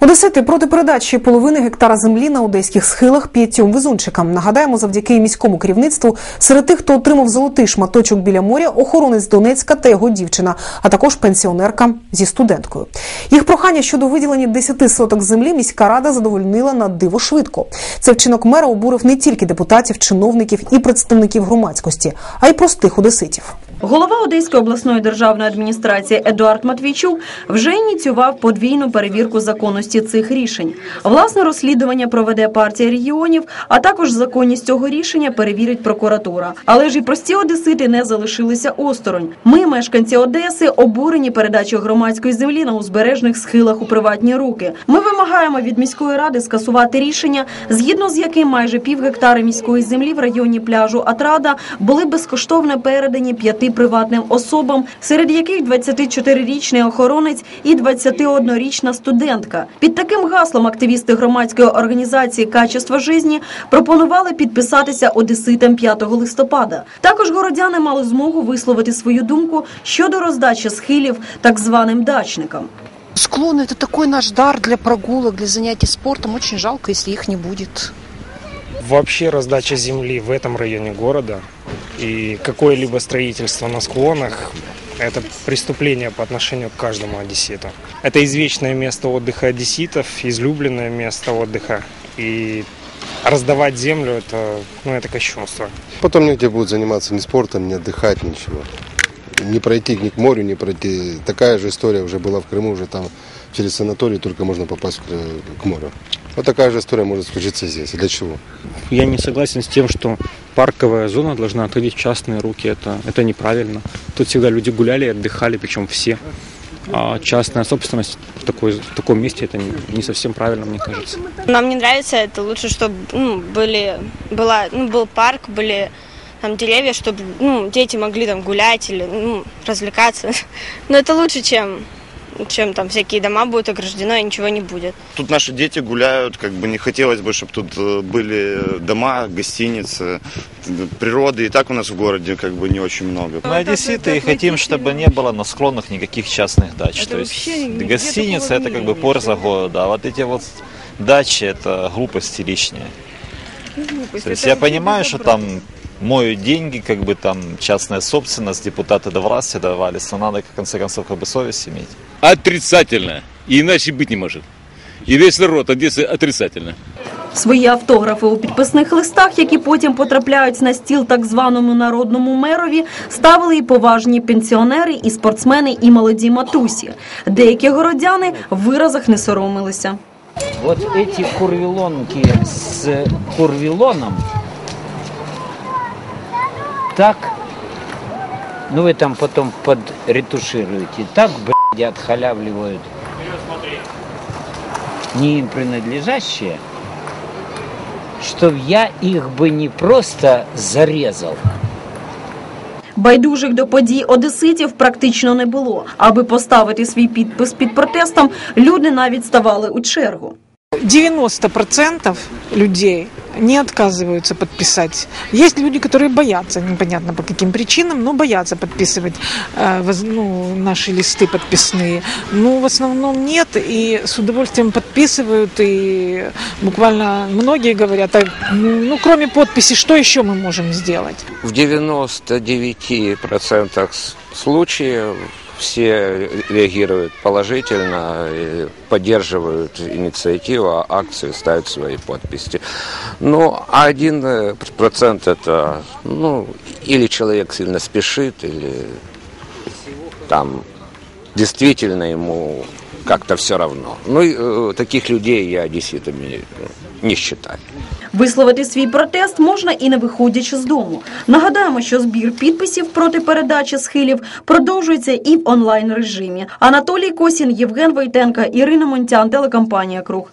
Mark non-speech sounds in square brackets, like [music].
Одесити проти передачі половини гектара землі на одеських схилах п'ятьом везунчикам. Нагадаємо, завдяки міському керівництву серед тих, хто отримав золотий шматочок біля моря, охоронець Донецька та його дівчина, а також пенсіонерка зі студенткою. Їх прохання щодо виділення 10 соток землі міська рада задовольнила на диво швидко. Цей вчинок мера обурив не тільки депутатів, чиновників і представників громадськості, а й простих одеситів. Голова Одеської обласної державної адміністрації Едуард Матвійчук вже ініціював подвійну перевірку законності цих рішень. Власне розслідування проведе партія регіонів, а також законність цього рішення перевірить прокуратура. Але ж і прості одесити не залишилися осторонь. Ми, мешканці Одеси, обурені передачею громадської землі на узбережних схилах у приватні руки. Ми вимагаємо від міської ради скасувати рішення, згідно з яким майже пів гектари міської землі в районі пляжу Атрада були безкоштовно передані п'яти приватним особам, серед яких 24-річний охоронець і 21-річна студентка. Під таким гаслом активісти громадської організації Качество житті пропонували підписатися одеситам 5 листопада. Також городяни мали змогу висловити свою думку щодо роздачі схилів так званим дачникам. Склон это такой наш дар для прогулок, для занятий спортом. Очень жалко, если их не будет. Вообще раздача земли в этом районе города и какое-либо строительство на склонах – это преступление по отношению к каждому одесситу. Это извечное место отдыха одесситов, излюбленное место отдыха. И раздавать землю – это, ну, это кощунство. Потом негде будет заниматься ни спортом, ни отдыхать, ничего. Не пройти ни к морю, не пройти. Такая же история уже была в Крыму, уже там через санаторий только можно попасть к, к морю. Вот такая же история может случиться здесь. И для чего? Я не согласен с тем, что парковая зона должна отходить в частные руки. Это, это неправильно. Тут всегда люди гуляли и отдыхали, причем все. А частная собственность в, такой, в таком месте это не, не совсем правильно, мне кажется. Нам не нравится это. Лучше, чтобы ну, были, была, ну, был парк, были там деревья, чтобы ну, дети могли там гулять или ну, развлекаться. [laughs] Но это лучше, чем чем там всякие дома будут ограждены, и ничего не будет. Тут наши дети гуляют, как бы не хотелось бы, чтобы тут э, были дома, гостиницы, природы. И так у нас в городе как бы не очень много. Мы одесситы и хотим, чтобы не было на склонах никаких частных дач. Это То есть такого это как бы не польза города, а вот эти вот дачи это глупости лишние. То есть я понимаю, что там моют деньги, как бы там частная собственность, депутаты до власти давались, но надо в конце концов как бы совесть иметь. Отрицательно. И иначе быть не может. И весь народ Одессы отрицательно. Свої автографи у підписних листах, які потім потрапляють на стіл так званому народному мерові, ставили і поважні пенсіонери, і спортсмени, і молоді матусі. Деякі городяни в виразах не соромилися. Вот эти курвилонки с курвилоном так, ну вы там потом подретушируете, так, блядь, отхалявливают не им принадлежащие, что я их бы не просто зарезал, Байдужих до подій одеситів практично не було. Аби поставити свій підпис під протестом, люди навіть ставали у чергу. 90% людей не отказываются подписать. Есть люди, которые боятся, непонятно по каким причинам, но боятся подписывать э, воз- ну, наши листы подписные. Ну, в основном нет, и с удовольствием подписывают, и буквально многие говорят, «А, ну, кроме подписи, что еще мы можем сделать? В 99% с- случаев все реагируют положительно, поддерживают инициативу, акции, ставят свои подписи. Ну, а один э, процент это, ну, или человек сильно спешит, или там действительно ему как-то все равно. Ну, э, таких людей я одесситами не считаю. Висловити свій протест можна і не виходячи з дому. Нагадаємо, що збір підписів проти передачі схилів продовжується і в онлайн режимі. Анатолій Косін, Євген Войтенка, Ірина Монтян, телекомпанія Круг.